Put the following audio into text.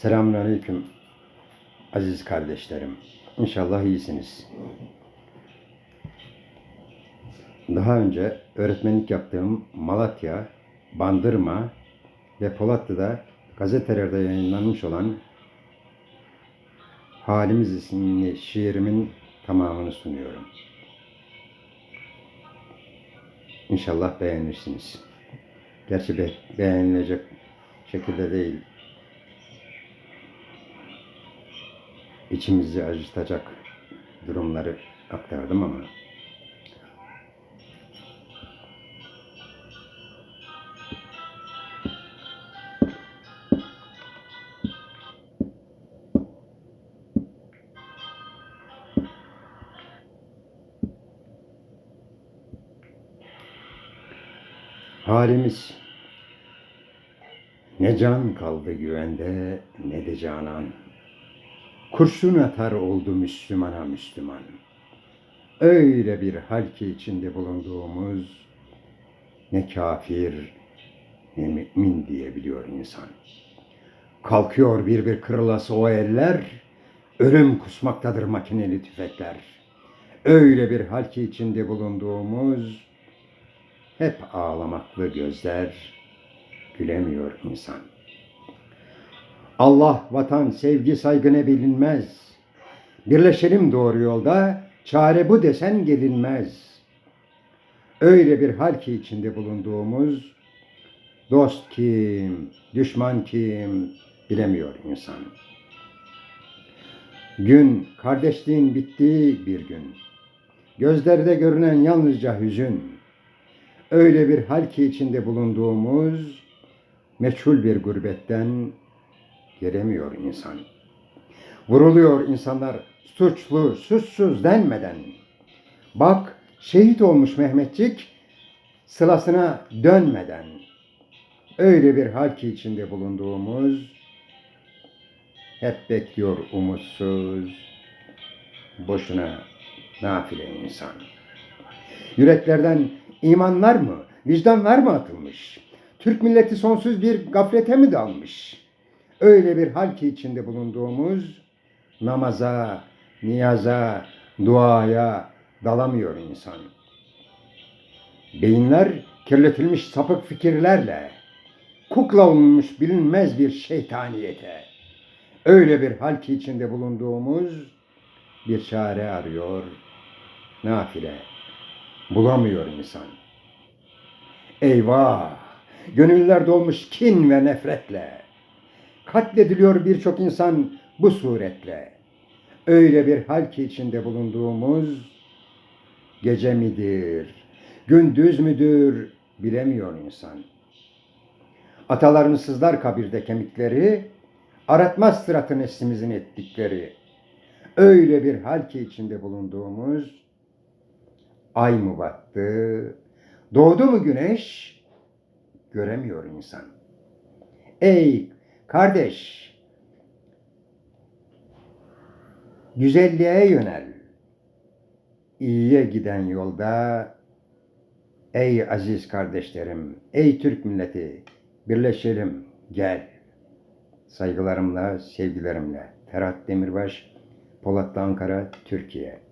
Selamünaleyküm aziz kardeşlerim. İnşallah iyisiniz. Daha önce öğretmenlik yaptığım Malatya, Bandırma ve Polatlı'da gazetelerde yayınlanmış olan Halimiz isimli şiirimin tamamını sunuyorum. İnşallah beğenirsiniz. Gerçi be- beğenilecek şekilde değil. İçimizi acıtacak durumları aktardım ama halimiz ne can kaldı güvende ne de canan. Kurşun atar oldu Müslümana Müslüman. Öyle bir hal ki içinde bulunduğumuz ne kafir ne mümin diyebiliyor insan. Kalkıyor bir bir kırılası o eller, ölüm kusmaktadır makineli tüfekler. Öyle bir hal ki içinde bulunduğumuz hep ağlamaklı gözler, gülemiyor insan. Allah, vatan, sevgi, saygı ne bilinmez. Birleşelim doğru yolda, çare bu desen gelinmez. Öyle bir hal ki içinde bulunduğumuz, dost kim, düşman kim bilemiyor insan. Gün, kardeşliğin bittiği bir gün. Gözlerde görünen yalnızca hüzün. Öyle bir hal ki içinde bulunduğumuz, meçhul bir gurbetten gelemiyor insan. Vuruluyor insanlar suçlu, suçsuz denmeden. Bak şehit olmuş Mehmetçik sılasına dönmeden. Öyle bir hal ki içinde bulunduğumuz hep bekliyor umutsuz, boşuna nafile insan. Yüreklerden imanlar mı, vicdanlar mı atılmış? Türk milleti sonsuz bir gaflete mi dalmış? Öyle bir hal ki içinde bulunduğumuz namaza, niyaza, duaya dalamıyor insan. Beyinler kirletilmiş sapık fikirlerle, kukla olmuş bilinmez bir şeytaniyete. Öyle bir hal ki içinde bulunduğumuz bir çare arıyor, nafile bulamıyor insan. Eyvah! Gönüller dolmuş kin ve nefretle. Katlediliyor birçok insan bu suretle. Öyle bir hal ki içinde bulunduğumuz gece midir, gündüz müdür bilemiyor insan. Ataların sızlar kabirde kemikleri, aratmaz sıratı neslimizin ettikleri. Öyle bir hal ki içinde bulunduğumuz ay mı battı, doğdu mu güneş göremiyor insan. Ey kardeş, güzelliğe yönel. İyiye giden yolda ey aziz kardeşlerim, ey Türk milleti birleşelim gel. Saygılarımla, sevgilerimle. Ferhat Demirbaş, Polatlı Ankara, Türkiye.